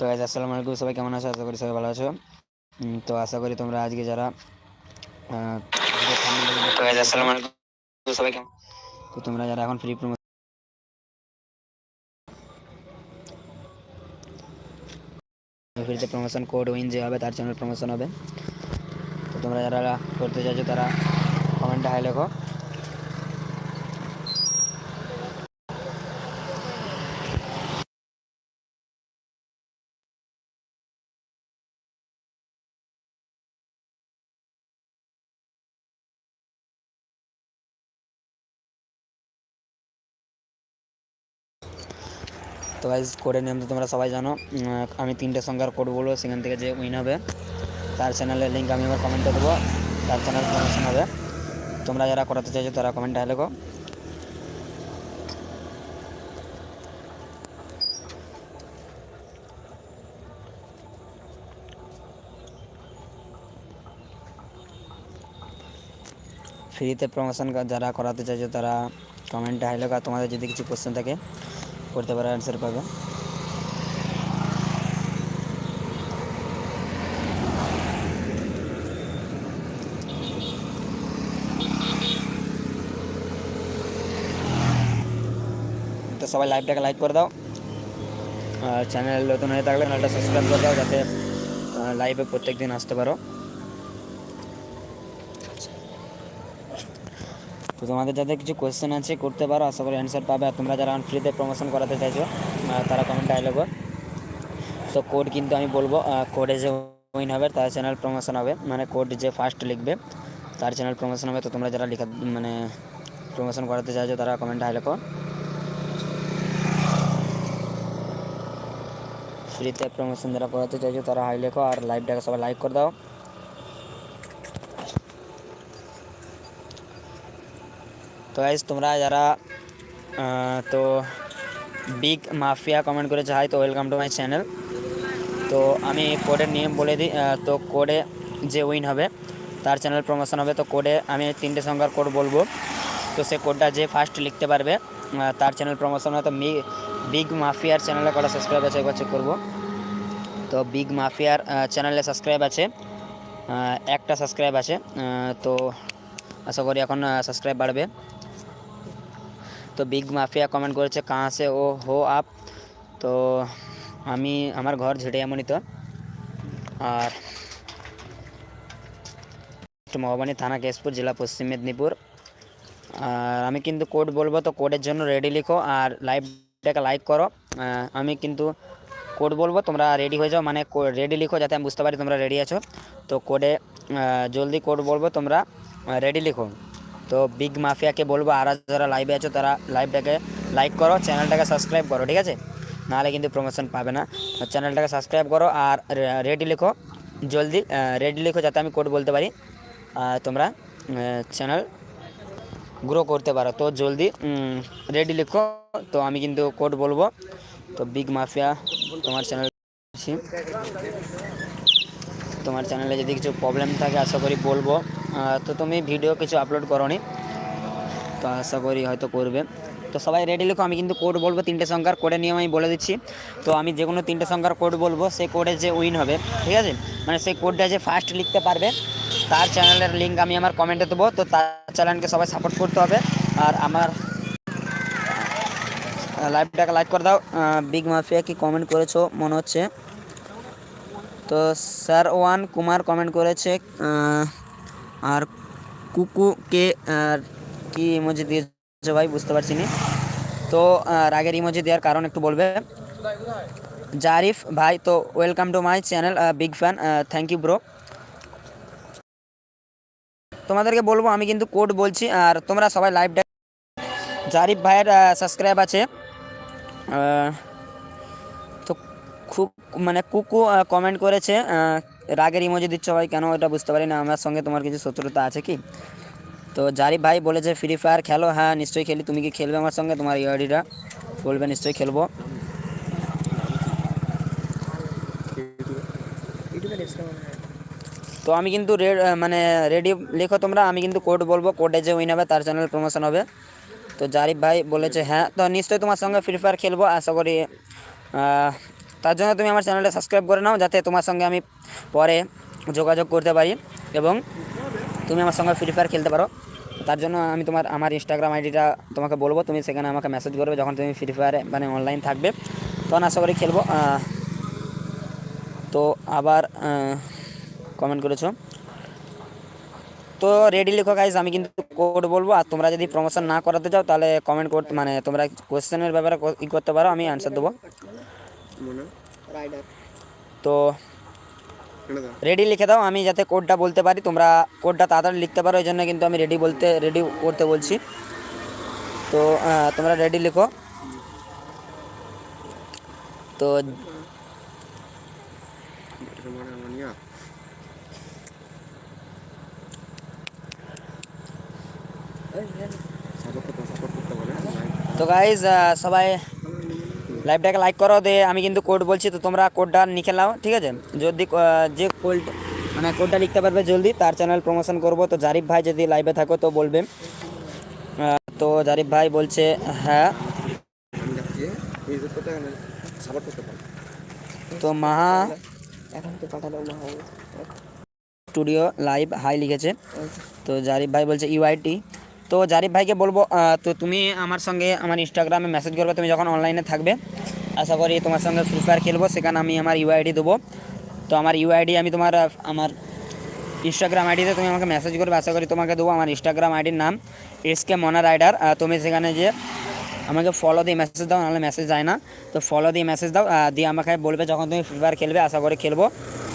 তো গাইজ আসসালামু আলাইকুম। সবাই কেমন আছো? আশা করি সবাই ভালো আছো। তো আশা করি তোমরা আজকে যারা তো তোমরা যারা এখন ফ্রি প্রোমো ফ্রিতে প্রমোশন কোড উইন যে হবে, তার জন্য প্রমোশন হবে। তো তোমরা যারা করতে চাইছো, তারা কমেন্টে হাই লেখো। তো গাইজ কোডের নিয়ম তো তোমরা সবাই জানো। আমি তিনটে সংখ্যার কোড বলব, সেখান থেকে যে উইন হবে, তার চ্যানেলের লিঙ্ক আমি আমার কমেন্টে দেবো, তার চ্যানেল প্রমোশন হবে। তোমরা যারা করাতে চাইছো, তারা কমেন্টে লেখো। ফ্রিতে প্রমোশন যারা করাতে চাইছো, তারা কমেন্টে হাই লেখো। তোমাদের যদি কিছু কোশ্চেন থাকে করতে পারো অ্যান্সার পাবে তো সবাই লাইভটাকে লাইক করে দাও আর চ্যানেল নতুন হয়ে থাকলে চ্যানেলটা সাবস্ক্রাইব করে দাও যাতে লাইভে প্রত্যেক দিন আসতে পারো তো তোমাদের যাদের কিছু কোয়েশ্চেন আছে, করতে পারো, আশা করি অ্যান্সার পাবে। আর তোমরা যারা ফ্রিতে প্রমোশন করাতে চাইছো তারা কমেন্টে লেখো তো কোড কিন্তু আমি বলব কোডে যে উইন হবে, তার চ্যানেল প্রমোশন হবে। মানে কোড যে ফার্স্ট লিখবে, তার চ্যানেল প্রমোশন হবে। তো তোমরা যারা লেখা মানে প্রমোশন করাতে চাইছো, তারা কমেন্ট হাই লেখো ফ্রিতে প্রমোশন যারা করাতে চাইছো, তারা হাই লেখো। আর লাইভটাকে সবাই লাইক করে দাও। গাইজ তোমরা যারা তো বিগ মাফিয়া কমেন্ট করেছে হাই তো ওয়েলকাম টু মাই চ্যানেল তো আমি কোডের নিয়ম বলে দিই তো কোডে যে উইন হবে, তার চ্যানেল প্রমোশন হবে, তো কোডে আমি তিনটে সংখ্যার কোড বলব। তো সে কোডটা যে ফার্স্ট লিখতে পারবে তার চ্যানেল প্রমোশন হবে, তো মি বিগ মাফিয়ার চ্যানেলে কটা সাবস্ক্রাইব আছে, একবার চেক করব। তো বিগ মাফিয়ার চ্যানেলে সাবস্ক্রাইব আছে একটা সাবস্ক্রাইব আছে তো আশা করি এখন সাবস্ক্রাইব বাড়বে। তো বিগ মাফিয়া কমেন্ট করেছে কাঁ সে ও হো আপ। তো আমি, আমার ঘর ঝেড়িয়ামণি তো আর মহাবানী থানা কেশপুর, জেলা পশ্চিম মেদিনীপুর। আর আমি কিন্তু কোড বলব তো কোডের জন্য রেডি লিখো আর লাইভটাকে লাইক করো। আমি কিন্তু কোড বলব, তোমরা রেডি হয়ে যাও। মানে রেডি লিখো যাতে আমি বুঝতে পারি তোমরা রেডি আছো। তো কোডে জলদি কোড বলব তোমরা রেডি লিখো। তো বিগ মাফিয়াকে বলব, আর যারা লাইভে আছো তারা লাইভটাকে লাইক করো চ্যানেলটাকে সাবস্ক্রাইব করো, ঠিক আছে? নাহলে কিন্তু প্রমোশন পাবে না। চ্যানেলটাকে সাবস্ক্রাইব করো আর রেডি লিখো, জলদি রেডি লিখো যাতে আমি কোড বলতে পারি। তোমরা চ্যানেল গ্রো করতে পারো। তো জলদি রেডি লিখো। তো আমি কিন্তু কোড বলব। তো বিগ মাফিয়া তোমার চ্যানেল তোমার চ্যানেলে যদি কিছু প্রবলেম থাকে, আশা করি বলব। তো তুমি ভিডিও কিছু আপলোড করনি। তো আশা করি হয়তো করবে। তো সবাই রেডি লিখো, আমি কিন্তু কোড বলব, তিনটে সংখ্যার কোডের নিয়ম আমি বলে দিচ্ছি। তো আমি যে কোনো তিনটে সংখ্যার কোড বলব, সেই কোডে যে উইন হবে, ঠিক আছে? মানে সেই কোডটা যে ফার্স্ট লিখতে পারবে, তার চ্যানেলের লিঙ্ক আমি আমার কমেন্টে দেবো। তো তার চ্যানেলকে সবাই সাপোর্ট করতে হবে। আর আমার লাইভটাকে লাইক করে দাও। বিগ মাফিয়া কি কমেন্ট করেছ, মনে হচ্ছে? তো স্যার ওয়ান কুমার কমেন্ট করেছে আর কুকুকে কি ইমোজি দিয়েছে ভাই বুঝতে পারছি না। তো রাগের ইমোজি দেওয়ার কারণ একটু বলবে। জারিফ ভাই, তো welcome to my channel big fan thank you bro তোমাদেরকে বলব, আমি কিন্তু কোড বলছি, আর তোমরা সবাই লাইভটা জারিফ ভাইয়ের সাবস্ক্রাইব আছে। তো খুব মানে কুকু কমেন্ট করেছে রাগের ইমোজি দিচ্ছ ভাই, কেন এটা বুঝতে পারি না আমার সঙ্গে তোমার কিছু শত্রুতা আছে কি? তো জারিফ ভাই বলেছে ফ্রি ফায়ার খেলো? হ্যাঁ নিশ্চয়ই খেলি। তুমি কি খেলবে আমার সঙ্গে? তোমার ইআইডিটা বলবে, নিশ্চয়ই খেলব। তো আমি কিন্তু মানে রেডি লেখো তোমরা, আমি কিন্তু কোড বলব কোডে যে উইন হবে, তার চ্যানেল প্রমোশন হবে। তো জারিফ ভাই বলেছে হ্যাঁ তো নিশ্চয়ই তোমার সঙ্গে ফ্রি ফায়ার খেলব, আশা করি তার জন্য তুমি আমার চ্যানেলটা সাবস্ক্রাইব করে নাও, যাতে তোমার সঙ্গে আমি পরে যোগাযোগ করতে পারি এবং তুমি আমার সঙ্গে ফ্রি ফায়ার খেলতে পারো। তার জন্য আমি তোমার, আমার ইনস্টাগ্রাম আইডিটা তোমাকে বলব, তুমি সেখানে আমাকে মেসেজ করবে যখন তুমি ফ্রি ফায়ারে মানে অনলাইন থাকবে। তখন আশা করি খেলব। তো আবার কমেন্ট করেছ। তো রেডি লিখো গাইজ আমি কিন্তু কোড বলব, আর তোমরা যদি প্রমোশন না করাতে চাও, তাহলে কমেন্ট করতে মানে তোমরা কোশ্চেনের ব্যাপারে ই করতে পারো, আমি অ্যান্সার দেবো। তো রেডি লিখে দাও আমি যাতে কোডটা বলতে পারি তোমরা কোডটা তাড়াতাড়ি লিখতে পারো এই জন্য কিন্তু আমি রেডি বলতে রেডি করতে বলছি তো আহ, তোমরা রেডি লিখো তো তো গাইজ সবাই লাইভটাকে লাইক করো, দে, আমি কিন্তু কোড বলছি, তো তোমরা কোডটা লিখে নাও, ঠিক আছে? যদি যে কোড মানে কোডটা লিখতে পারবে জলদি, তার চ্যানেল প্রমোশন করব। তো জারিফ ভাই যদি লাইভে থাকো, তো বলবে। তো জারিফ ভাই বলছে হ্যাঁ। তো মাহা স্টুডিও লাইভ হাই লিখেছে। তো জারিফ ভাই বলছে ইউআইটি তো জারিফ ভাইকে বলব তো তুমি আমার সঙ্গে আমার ইনস্টাগ্রামে মেসেজ করবে, তুমি যখন অনলাইনে থাকবে, আশা করি তোমার সঙ্গে ফ্রি ফায়ার খেলব, সেখানে আমি আমার ইউআইডি দেবো। তো আমার ইউআইডি আমি তোমার, আমার ইনস্টাগ্রাম আইডিতে তুমি আমাকে মেসেজ করবে, আশা করি তোমাকে দেবো আমার ইনস্টাগ্রাম আইডির নাম এস কে মনা রাইডার তুমি সেখানে যে আমাকে ফলো দিয়ে মেসেজ দাও, নাহলে মেসেজ যায় না। তো ফলো দিয়ে মেসেজ দাও দিয়ে আমাকে বলবে যখন তুমি ফ্রি ফায়ার খেলবে, আশা করি খেলব।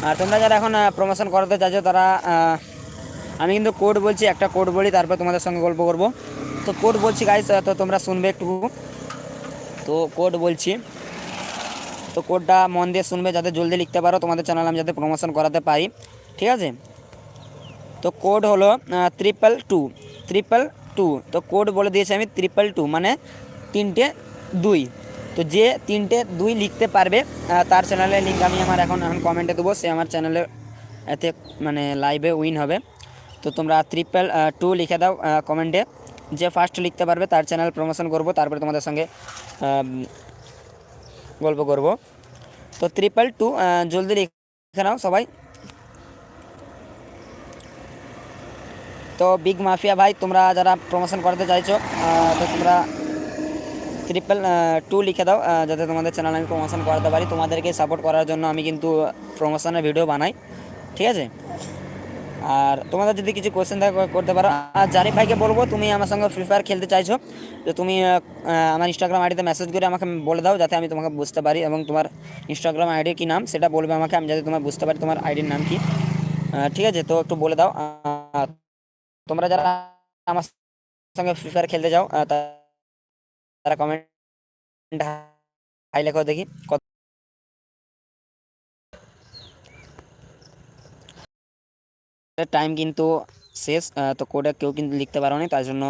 আর তোমরা যারা এখন প্রমোশন করাতে চাইছো, তারা আমি কিন্তু কোড বলছি, একটা কোড বলি, তারপর তোমাদের সঙ্গে গল্প করব। তো কোড বলছি গাইস তো তোমরা শুনবে একটু। তো কোড বলছি, তো কোডটা মন দিয়ে শুনবে, যাতে জলদি লিখতে পারো। তোমাদের চ্যানেল আমি যাতে প্রমোশন করাতে পারি, ঠিক আছে? তো কোড হলো ট্রিপল টু ট্রিপল টু তো কোড বলে দিয়েছি আমি ট্রিপল টু মানে তিনটে দুই। তো যে তিনটে দুই লিখতে পারবে তার চ্যানেলে লিঙ্ক আমি আমার এখন এখন কমেন্টে দেবো। সে আমার চ্যানেলে এতে মানে লাইভে উইন হবে। তো তোমরা ট্রিপল টু লিখে দাও কমেন্টে যে ফার্স্ট লিখতে পারবে, তার চ্যানেল প্রমোশন করব, তারপরে তোমাদের সঙ্গে গল্প করব। তো ট্রিপল টু জলদি লিখে নাও সবাই। তো বিগ মাফিয়া ভাই, তোমরা যারা প্রমোশন করতে চাইছো তো তোমরা ট্রিপল টু লিখে দাও যাতে তোমাদের চ্যানেল আমি প্রমোশন করাতে পারি। তোমাদেরকে সাপোর্ট করার জন্য আমি কিন্তু প্রমোশনের ভিডিও বানাই। ঠিক আছে? আর তোমাদের যদি কিছু কোয়েশ্চেন থাকে করতে পারো। আর জারিফ ভাইকে বলব, তুমি আমার সঙ্গে ফ্রি ফায়ার খেলতে চাইছো, তো তুমি আমার ইনস্টাগ্রাম আইডিতে মেসেজ করে আমাকে বলে দাও, যাতে আমি তোমাকে বুঝতে পারি এবং তোমার ইনস্টাগ্রাম আইডির কী নাম, সেটা বলবে আমাকে, আমি যাতে তোমার বুঝতে পারি তোমার আইডির নাম কি। ঠিক আছে, তো একটু বলে দাও। তোমরা যারা আমার সঙ্গে ফ্রি ফায়ার খেলতে যাও তারা কমেন্ট হাই লেখো দেখি, কত টাইম কিন্তু শেষ তো কোডে কেউ কিন্তু লিখতে পারো তার জন্য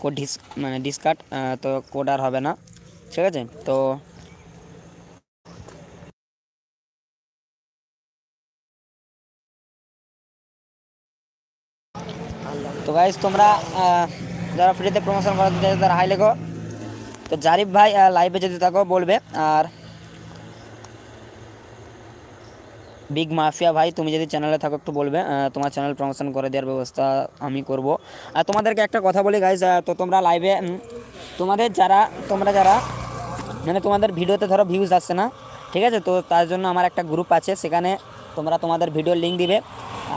কোড ডিস মানে ডিসকাট তো কোড আর হবে না, ঠিক আছে? তো তো গাইজ তোমরা যারা ফ্রিতে প্রমোশন চাইছো তারা হাই লেখো, তো জারিফ ভাই লাইভে যদি থাকো, বলবে, আর বিগ মাফিয়া ভাই, তুমি যদি চ্যানেলে থাকো, একটু বলবে তোমার চ্যানেল প্রমোশন করে দেওয়ার ব্যবস্থা আমি করব। আর তোমাদেরকে একটা কথা বলি গাইজ তো তোমরা লাইভে তোমাদের যারা, তোমরা যারা মানে তোমাদের ভিডিওতে ধরো ভিউজ আসছে না, ঠিক আছে? তো তার জন্য আমার একটা গ্রুপ আছে, সেখানে তোমরা তোমাদের ভিডিওর লিঙ্ক দিবে।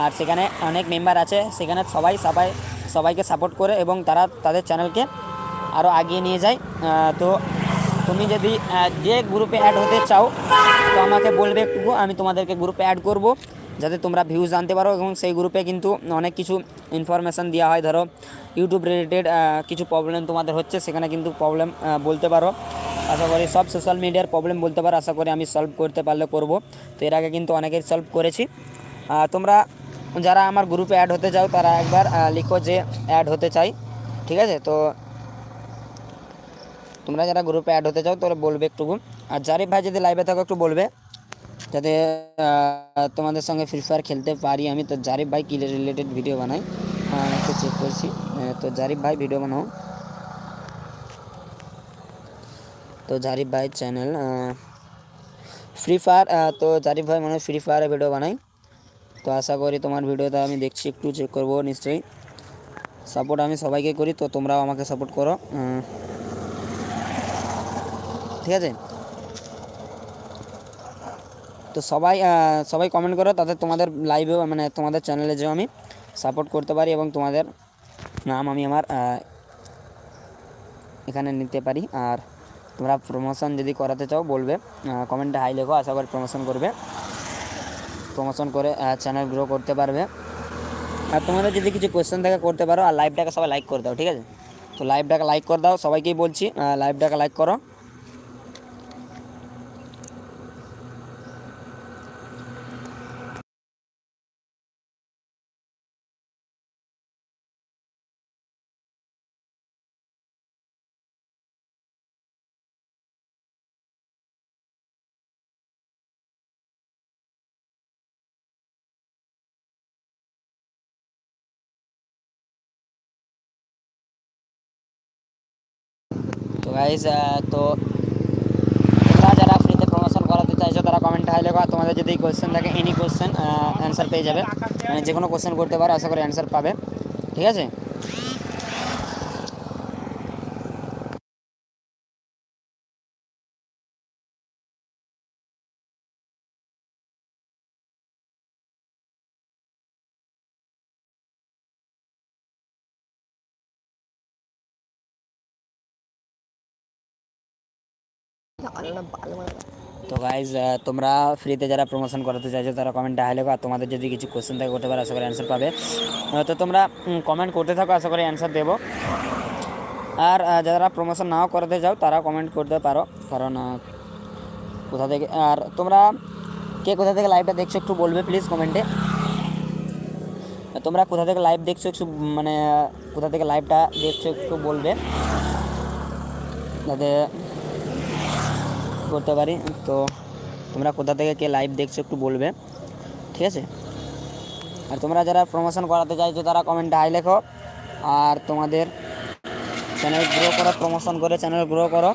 আর সেখানে অনেক মেম্বার আছে, সেখানে সবাই সবাই, সবাইকে সাপোর্ট করে এবং তারা তাদের চ্যানেলকে আরও আগিয়ে নিয়ে যায়। তো তুমি যদি যে গ্রুপে অ্যাড হতে চাও তো আমাকে বলবে একটু আমি তোমাদেরকে গ্রুপে অ্যাড করব, যাতে তোমরা ভিউজ জানতে পারো এবং সেই গ্রুপে কিন্তু অনেক কিছু ইনফরমেশান দেওয়া হয়। ধরো ইউটিউব রিলেটেড কিছু প্রবলেম তোমাদের হচ্ছে, সেখানে কিন্তু প্রবলেম বলতে পারো। আশা করি সব সোশ্যাল মিডিয়ার প্রবলেম বলতে পারো, আশা করি আমি সলভ করতে পারলে করব। তো এর আগে কিন্তু অনেকের সলভ করেছি। তোমরা যারা আমার গ্রুপে অ্যাড হতে চাও, তারা একবার লিখো যে অ্যাড হতে চাই, ঠিক আছে? তো তোমরা যারা গ্রুপে অ্যাড হতে চাও, তাহলে বলবে একটু আর জারিফ ভাই যদি লাইভে থাকো, একটু বলবে। যাতে তোমাদের সঙ্গে ফ্রি ফায়ার খেলতে পারি আমি। তো জারিফ ভাই কী রিলেটেড ভিডিও বানাই একটু চেক করছি। তো জারিফ ভাই ভিডিও বানাও। তো জারিফ ভাই চ্যানেল ফ্রি ফায়ার তো জারিফ ভাই মানে ফ্রি ফায়ারে ভিডিও বানাই তো আশা করি তোমার ভিডিওটা আমি দেখছি, একটু চেক করব নিশ্চয়ই। সাপোর্ট আমি সবাইকে করি, তো তোমরাও আমাকে সাপোর্ট করো। ঠিক আছে? তো সবাই সবাই কমেন্ট করো, তাতে তোমাদের লাইভেও মানে তোমাদের চ্যানেলে যেও আমি সাপোর্ট করতে পারি এবং তোমাদের নাম আমি আমার এখানে নিতে পারি। আর তোমরা প্রমোশন যদি করাতে চাও, বলবে কমেন্টে হাই লেখো, আশা করি প্রমোশন করবে। প্রমোশন করে চ্যানেল গ্রো করতে পারবে। আর তোমাদের যদি কিছু কোয়েশ্চেন থাকে, করতে পারো। আর লাইভটাকে সবাই লাইক করে দাও, ঠিক আছে? তো লাইভটাকে লাইক করে দাও, সবাইকেই বলছি লাইভটাকে লাইক করো। গাইজ তো তোমরা যারা ফ্রিতে প্রমোশন করাতে চাইছো, তারা কমেন্ট হাই লেখো তোমাদের যদি কোয়েশ্চেন থাকে এনি কোয়েশ্চেন অ্যান্সার পেয়ে যাবে। মানে যে কোনো কোয়েশ্চেন করতে পারো, আশা করি অ্যান্সার পাবে। ঠিক আছে? তো গাইজ তোমরা ফ্রিতে যারা প্রমোশন করাতে চাইছো, তারা কমেন্টে হাই লেখো, আর তোমাদের যদি কিছু কোয়েশ্চেন থাকে করতে পারো আশা করি অ্যান্সার পাবে। তো তোমরা কমেন্ট করতে থাকো, আশা করি অ্যান্সার দেবো। আর যারা প্রমোশন নাও করাতে চাও তারা কমেন্ট করতে পারো, কারণ কোথা থেকে, আর তোমরা কে কোথা থেকে লাইভটা দেখছ একটু বলবে প্লিজ কমেন্টে তোমরা কোথা থেকে লাইভ দেখছ একটু মানে কোথা থেকে লাইভটা দেখছ একটু বলবে। যাতে করতে পারি। তো তোমরা কোথা থেকে কে লাইভ দেখছ একটু বলবে। ঠিক আছে? আর তোমরা যারা প্রমোশন করাতে চাইছো, তারা কমেন্টে হাই লেখো। আর তোমাদের চ্যানেল গ্রো করো প্রমোশন করে চ্যানেল গ্রো করো।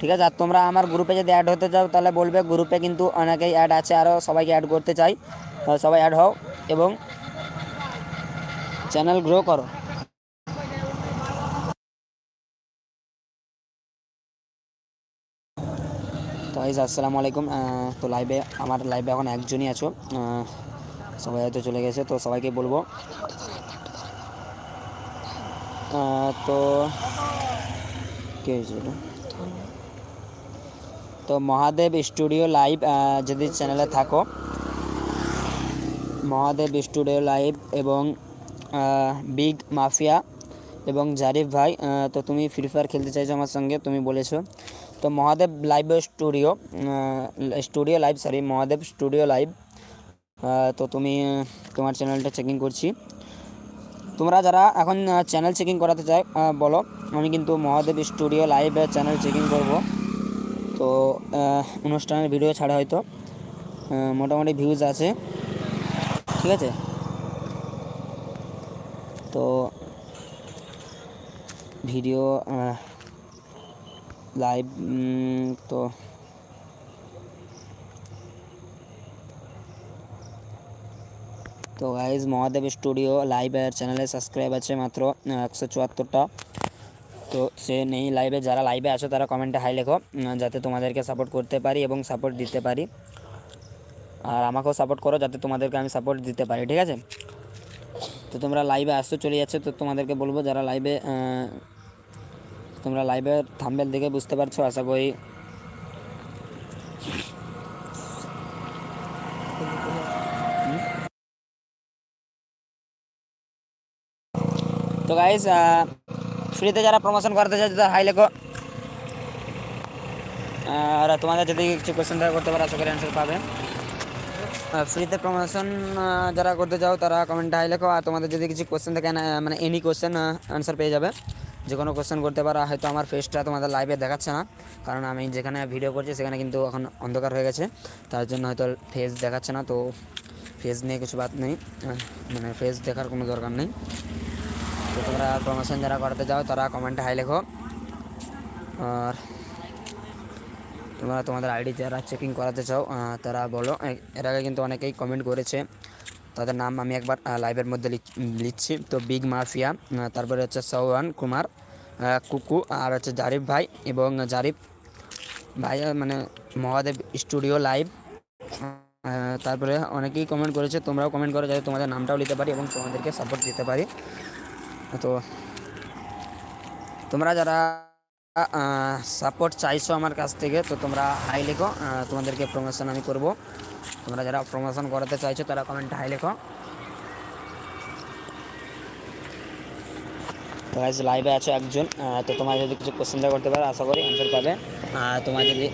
ঠিক আছে? আর তোমরা আমার গ্রুপে যদি অ্যাড হতে চাও, তাহলে বলবে গ্রুপে কিন্তু অনেকেই অ্যাড আছে আরও সবাইকে অ্যাড করতে চাই। সবাই অ্যাড হও এবং চ্যানেল গ্রো করো। গাইজ আসসালামু আলাইকুম। তো লাইভে আমার লাইভে এখন একজনই আছো। সবাই হয়তো চলে গেছে, তো সবাইকে বলব। তো কী তো মহাদেব স্টুডিও লাইভ যদি চ্যানেলে থাকো, মহাদেব স্টুডিও লাইভ এবং বিগ মাফিয়া এবং জারিফ ভাই তো তুমি ফ্রি ফায়ার খেলতে চাইছো আমার সঙ্গে, তুমি বলেছ। তো Mahadev live studio studio live sorry Mahadev studio live. তো তুমি তোমার চ্যানেলটা চেকিং করছি। তোমরা যারা এখন চ্যানেল চেকিং করাতে আহ, বলো আমি কিন্তু Mahadev studio live channel checking করব। তো অনুষ্ঠানের ভিডিও ছাড়া হয়তো মোটামুটি ভিউজ আছে। ঠিক আছে? তো ভিডিও লাইভ তো তো গাইজ মহাদেব স্টুডিও লাইভ চ্যানেলে সাবস্ক্রাইব আছে মাত্র একশো চুয়াত্তরটা। তো সে নেই লাইভে যারা লাইভে আছো তারা কমেন্টে হাই লেখো যাতে তোমাদেরকে সাপোর্ট করতে পারি এবং সাপোর্ট দিতে পারি। আর আমাকেও সাপোর্ট করো, যাতে তোমাদেরকে আমি সাপোর্ট দিতে পারি, ঠিক আছে? তো তোমরা লাইভে আসতে চলে যাচ্ছে, তো তোমাদেরকে বলব যারা লাইভে তোমরা লাইভে থাম্বেল দেখে বুঝতে পারছ, আশা করি। তো গাইস ফ্রিতে যারা প্রমোশন করতে চাই হাই লেখো। আর তোমাদের যদি কিছু কোয়েশ্চেন থাকে, করতে পারো, আশা করি অ্যান্সার পাবে। ফ্রিতে প্রমোশন যারা করতে চাও, তারা কমেন্টে হাই লেখো। আর তোমাদের যদি কিছু কোয়েশ্চেন থাকে মানে এনি কোয়েশ্চেন অ্যান্সার পেয়ে যাবে। যে কোনো কোয়েশ্চেন করতে পারো হয়তো আমার ফেসটা তোমাদের লাইভে দেখাচ্ছে না, কারণ আমি যেখানে ভিডিও করছি সেখানে কিন্তু এখন অন্ধকার হয়ে গেছে, তার জন্য হয়তো ফেস দেখাচ্ছে না, তো ফেস নিয়ে কিছু বাদ নেই মানে ফেস দেখার কোনো দরকার নেই। তো তোমরা প্রমোশন যারা করাতে যাও, তারা কমেন্টে হাই লেখো, আর তোমরা তোমাদের আইডি যারা চেকিং করাতে চাও তারা বলো এর আগে কিন্তু অনেকেই কমেন্ট করেছে তাদের নাম আমি একবার লাইভের মধ্যে লিখ- লিখছি। তো বিগ মাফিয়া তারপরে হচ্ছে সৌহান কুমার কুকু আর হচ্ছে জারিফ ভাই এবং জারিফ ভাই মানে মহাদেব স্টুডিও লাইভ তারপরে অনেকেই কমেন্ট করেছে, তোমরাও কমেন্ট করো যাতে তোমাদের নামটাও নিতে পারি এবং তোমাদেরকে সাপোর্ট দিতে পারি। তো তোমরা যারা সাপোর্ট চাইছো আমার কাছ থেকে, তো তোমরা হাই লেখো তোমাদেরকে প্রমোশন আমি করব। তোমরা যারা প্রমোশন করাতে চাইছো তারা কমেন্টে হাই লেখো। তো গাইজ লাইভে আছো একজন। আহ, তো তোমার যদি কিছু কোশ্চেন করতে পারো আশা করি অ্যান্সার পাবে। আর তোমার যদি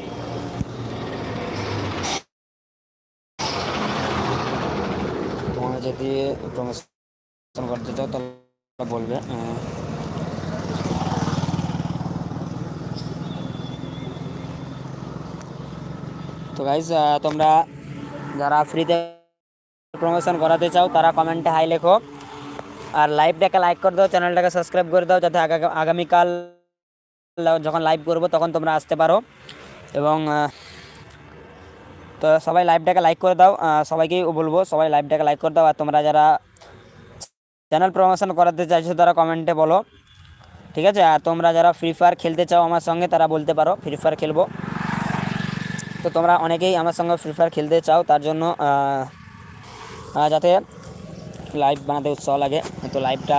তোমার যদি প্রমোশন করতে চাও তাহলে বলবে। আহ, তো গাইজ তোমরা যারা ফ্রিতে প্রমোশন করাতে চাও, তারা কমেন্টে হাই লেখো। আর লাইভটাকে লাইক করে দাও চ্যানেলটাকে সাবস্ক্রাইব করে দাও, যাতে আগা- আগামীকাল যখন লাইভ করব, তখন তোমরা আসতে পারো। এবং তো সবাই লাইভটাকে লাইক করে দাও। সবাইকেই বলব, সবাই লাইভটাকে লাইক করে দাও। আর তোমরা যারা চ্যানেল প্রমোশন করাতে চাইছো, তারা কমেন্টে বলো। ঠিক আছে? আর তোমরা যারা ফ্রি ফায়ার খেলতে চাও আমার সঙ্গে, তারা বলতে পারো। ফ্রি ফায়ার খেলব। তো তোমরা অনেকেই আমার সঙ্গে ফ্রি ফায়ার খেলতে চাও, তার জন্য যাতে লাইভ বানাতে উৎসাহ লাগে। তো লাইভটা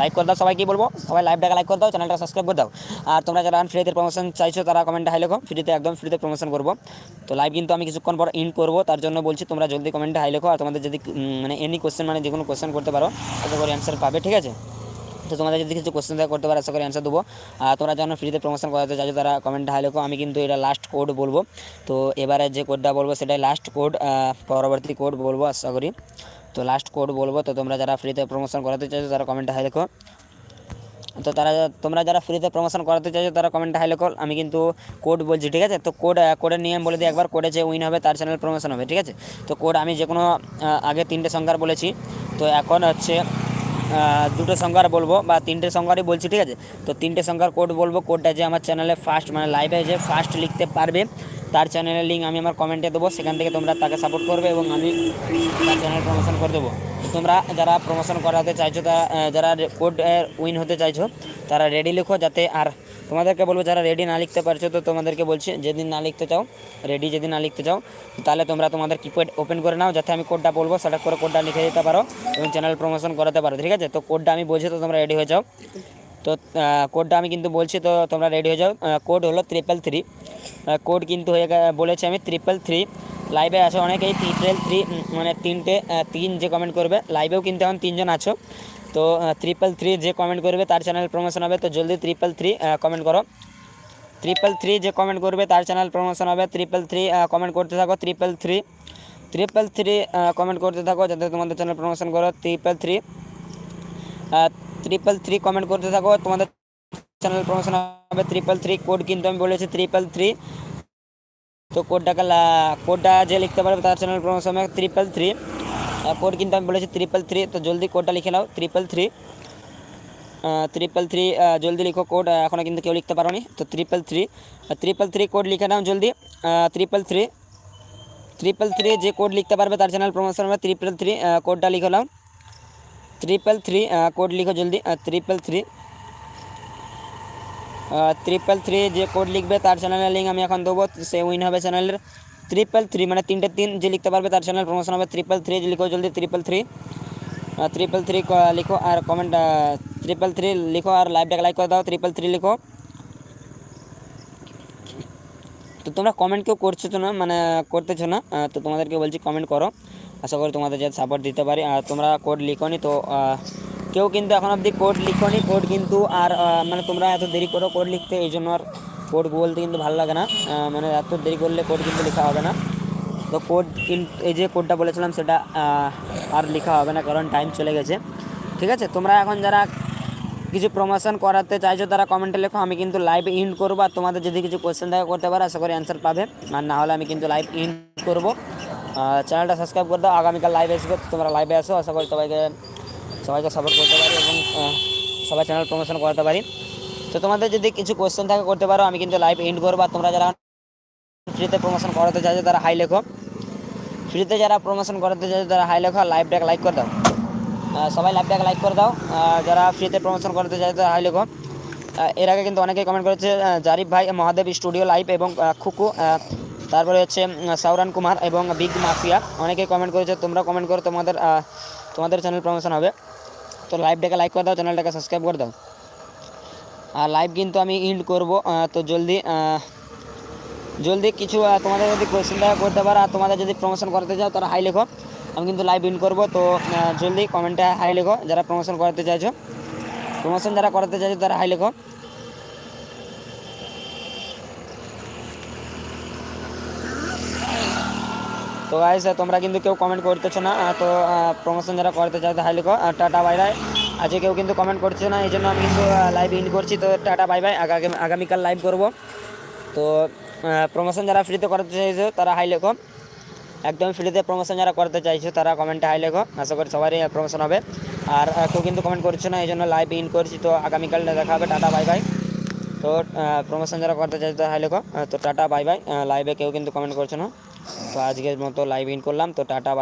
লাইক করে দাও সবাইকে বলব? সবাই লাইভটাকে লাইক করে দাও চ্যানেলটা সাবস্ক্রাইব করে দাও। আর তোমরা যারা ফ্রিতে প্রমোশন চাইছো, তারা কমেন্টে হাই লেখো ফ্রিতে একদম ফ্রিতে প্রমোশন করব। তো লাইভ কিন্তু আমি কিছুক্ষণ পর ইন করব, তার জন্য বলছি তোমরা জলদি কমেন্টে হাই লেখো, আর তোমাদের যদি মানে এনি কোশ্চেন মানে যে কোনো কোশ্চেন করতে পারো, আশা করি অ্যান্সার পাবে, ঠিক আছে? তো তোমাদের যদি কিছু কোশ্চেন থাকে, করতে পারো, আশা করি অ্যান্সার দেবো। আর তোমরা যখন ফ্রিতে প্রমোশন করাতে চাইছো তারা কমেন্টে হাই লেখো আমি কিন্তু এটা লাস্ট কোড বলব। তো এবারে যে কোডটা বলব, সেটাই লাস্ট কোড পরবর্তী কোড বলব, আশা করি। তো লাস্ট কোড বলব, তো তোমরা যারা ফ্রিতে প্রমোশন করাতে চাইছো তারা কমেন্ট হাই লেখো তো তারা, তোমরা যারা ফ্রিতে প্রমোশন করাতে চাইছো তারা কমেন্ট হাই লেখো আমি কিন্তু কোড বলছি, ঠিক আছে? তো কোড কোডের নিয়ম বলে দিই, একবার কোডে যে উইন হবে, তার চ্যানেল প্রমোশন হবে, ঠিক আছে? তো কোড আমি যে কোনো আগে তিনটে সংখ্যার বলেছি। তো এখন হচ্ছে দুটো সংখ্যার বলব বা তিনটে সংখ্যারই বলছি, ঠিক আছে? তো তিনটে সংখ্যার কোড বলব, কোডটা যে আমার চ্যানেলে ফার্স্ট মানে লাইভে যে ফার্স্ট লিখতে পারবে, তার চ্যানেলের লিঙ্ক আমি আমার কমেন্টে দেবো, সেখান থেকে তোমরা তাকে সাপোর্ট করবে এবং আমি তার চ্যানেল প্রমোশন করে দেবো। তোমরা যারা প্রমোশন করাতে চাইছো তারা যারা কোড উইন হতে চাইছো, তারা রেডি লিখো যাতে আর তোমাদেরকে বলব, যারা রেডি না লিখতে পারছ, তো তোমাদেরকে বলছি, যেদিন না লিখতে চাও রেডি যেদিন না লিখতে চাও, তাহলে তোমরা তোমাদের কিপ্যাড ওপেন করে নাও, যাতে আমি কোডটা বলব সেটা করে কোডটা লিখে দিতে পারো এবং চ্যানেল প্রমোশন করাতে পারো, ঠিক আছে? তো কোডটা আমি বলছি, তো তোমরা রেডি হয়ে যাও। তো কোডটা আমি কিন্তু বলছি, তো তোমরা রেডি হয়ে যাও। কোড হলো ট্রিপল থ্রি কোড কিন্তু হয়ে বলেছি আমি ট্রিপল থ্রি লাইভে আছে অনেকেই ট্রিপল থ্রি মানে তিনটে তিন যে কমেন্ট করবে লাইভেও কিন্তু এখন তিনজন আছো। তো ট্রিপল থ্রি যে কমেন্ট করবে তার চ্যানেল প্রমোশন হবে, তো জলদি ট্রিপল থ্রি কমেন্ট করো। ট্রিপল থ্রি যে কমেন্ট করবে তার চ্যানেল প্রমোশন হবে ট্রিপল থ্রি কমেন্ট করতে থাকো triple three triple three comment করতে থাকো যাতে তোমাদের চ্যানেল প্রমোশন করো triple three triple three comment করতে থাকো, তোমাদের চ্যানেল প্রমোশন হবে ট্রিপল থ্রি কোড কিন্তু আমি বলেছি ট্রিপল থ্রি তো কোডটাকে লা- কোডটা যে লিখতে পারবে তার চ্যানেল প্রমোশন হবে ট্রিপল থ্রি কোড কিন্তু আমি বলেছি ট্রিপল থ্রি তো জলদি কোডটা লিখে নাও ট্রিপল থ্রি ট্রিপল থ্রি জলদি লিখো কোড এখনও কিন্তু কেউ লিখতে পারোনি তো triple three triple three code লিখে নাও জলদি ট্রিপল থ্রি ট্রিপল থ্রি যে কোড লিখতে পারবে তার চ্যানেল প্রমোশন হবে ট্রিপল থ্রি কোডটা লিখে নাও ট্রিপল থ্রি কোড লিখো জলদি ট্রিপল থ্রি ট্রিপল থ্রি যে কোড লিখবে তার চ্যানেলের লিঙ্ক আমি এখন দেবো সে উইন হবে চ্যানেলের ট্রিপল থ্রি মানে তিনটে তিন যে লিখতে পারবে তার চ্যানেল প্রমোশন হবে। ট্রিপল থ্রি লিখো জলদি ট্রিপল থ্রি ট্রিপল থ্রি লিখো আর কমেন্ট ট্রিপল থ্রি লিখো আর লাইভটাকে লাইক করে দাও ট্রিপল থ্রি লিখো। তো তোমরা কমেন্ট কেউ করছ না মানে করতেছো না তো তোমাদেরকে বলছি কমেন্ট করো। আশা করি তোমাদের যাতে সাপোর্ট দিতে পারি। আর তোমরা কোড লিখোনি তো কেউ কিন্তু এখন অবধি কোড লিখোনি। কোড কিন্তু আর মানে তোমরা এত দেরি করো কোড লিখতে, এই জন্য আর কোড বলতে কিন্তু ভালো লাগে না। মানে এত দেরি করলে কোড কিন্তু লেখা হবে না। তো কোড এই যে কোডটা বলেছিলাম সেটা আর লেখা হবে না, কারণ টাইম চলে গেছে। ঠিক আছে? তোমরা এখন যারা কিছু প্রমোশন করাতে চাইছো, তারা কমেন্টে লেখো, আমি কিন্তু লাইভ ইন করব, আর তোমাদের যদি কিছু কোয়েশ্চেন থাকে, করতে পারো, আশা করি অ্যান্সার পাবে। আর না হলে আমি কিন্তু লাইভ ইন করব। চ্যানেলটা সাবস্ক্রাইব করে দাও, আগামীকাল লাইভে আসবে, তোমরা লাইভে আসো, আশা করি সবাইকে সবাইকে সাপোর্ট করতে পারি এবং সবাই চ্যানেল প্রমোশন করাতে পারি। তো তোমাদের যদি কিছু কোয়েশ্চেন থাকে, করতে পারো। আমি কিন্তু লাইভ এন্ড করব। আর তোমরা যারা ফ্রিতে প্রমোশন করাতে চাইছো, তারা হাই লেখো। ফ্রিতে যারা প্রমোশন করাতে চাইছো, তারা হাই লেখো। লাইভটাকে লাইক করে দাও। সবাই লাইভটাকে লাইক করে দাও। যারা ফ্রিতে প্রমোশন করাতে চাইছো, তারা হাই লেখো। এর আগে কিন্তু অনেকেই কমেন্ট করেছে জারিফ ভাই, মহাদেব স্টুডিও লাইভ এবং খুকু তারপরে হচ্ছে সাউরান কুমার এবং বিগ মাফিয়া। অনেকেই কমেন্ট করেছে, তোমরা কমেন্ট করো, তোমাদের তোমাদের চ্যানেল প্রমোশন হবে। তো লাইভটাকে লাইক করে দাও চ্যানেলটাকে সাবস্ক্রাইব করে দাও। লাইভ কিন্তু আমি ইন্ড করব। তো জলদি জলদি কিছু তোমাদের যদি কোয়েশ্চেন দেখা করতে পারো আর তোমাদের যদি প্রমোশন করতে চাও তারা হাই লেখো। আমি কিন্তু লাইভ ইন করব, তো জলদি কমেন্টে হাই লেখো, যারা প্রমোশন করতে চাইছো। প্রমোশন যারা করাতে চাইছো, তারা হাই লেখো। তো গাইস তোমরা কিন্তু কেউ কমেন্ট করতেছো না তো প্রমোশন যারা করতে চাইছো হাই লেখো। টাটা বাই বাই আজকে কেউ কিন্তু কমেন্ট করছে না, এই জন্য আমি কিন্তু লাইভ ইন করছি। তো টাটা বাই বাই আগামী আগামীকাল লাইভ করব। তো প্রমোশন যারা ফ্রিতে করতে চাইছো, তারা হাই লেখো। একদম ফ্রিতে প্রমোশন যারা করতে চাইছো, তারা কমেন্টে হাই লেখো। আশা করি সবারই প্রমোশন হবে। আর কেউ কিন্তু কমেন্ট করছে না, এই জন্য লাইভ ইন করছি। তো আগামীকাল দেখা হবে। টাটা বাই বাই তো প্রমোশন যারা করতে চাইছো হাই লেখো। তো টাটা বাই বাই লাইভে কেউ কিন্তু কমেন্ট করছে না। তো আজকের মতো লাইভ ইন করলাম। তো টাটা বাই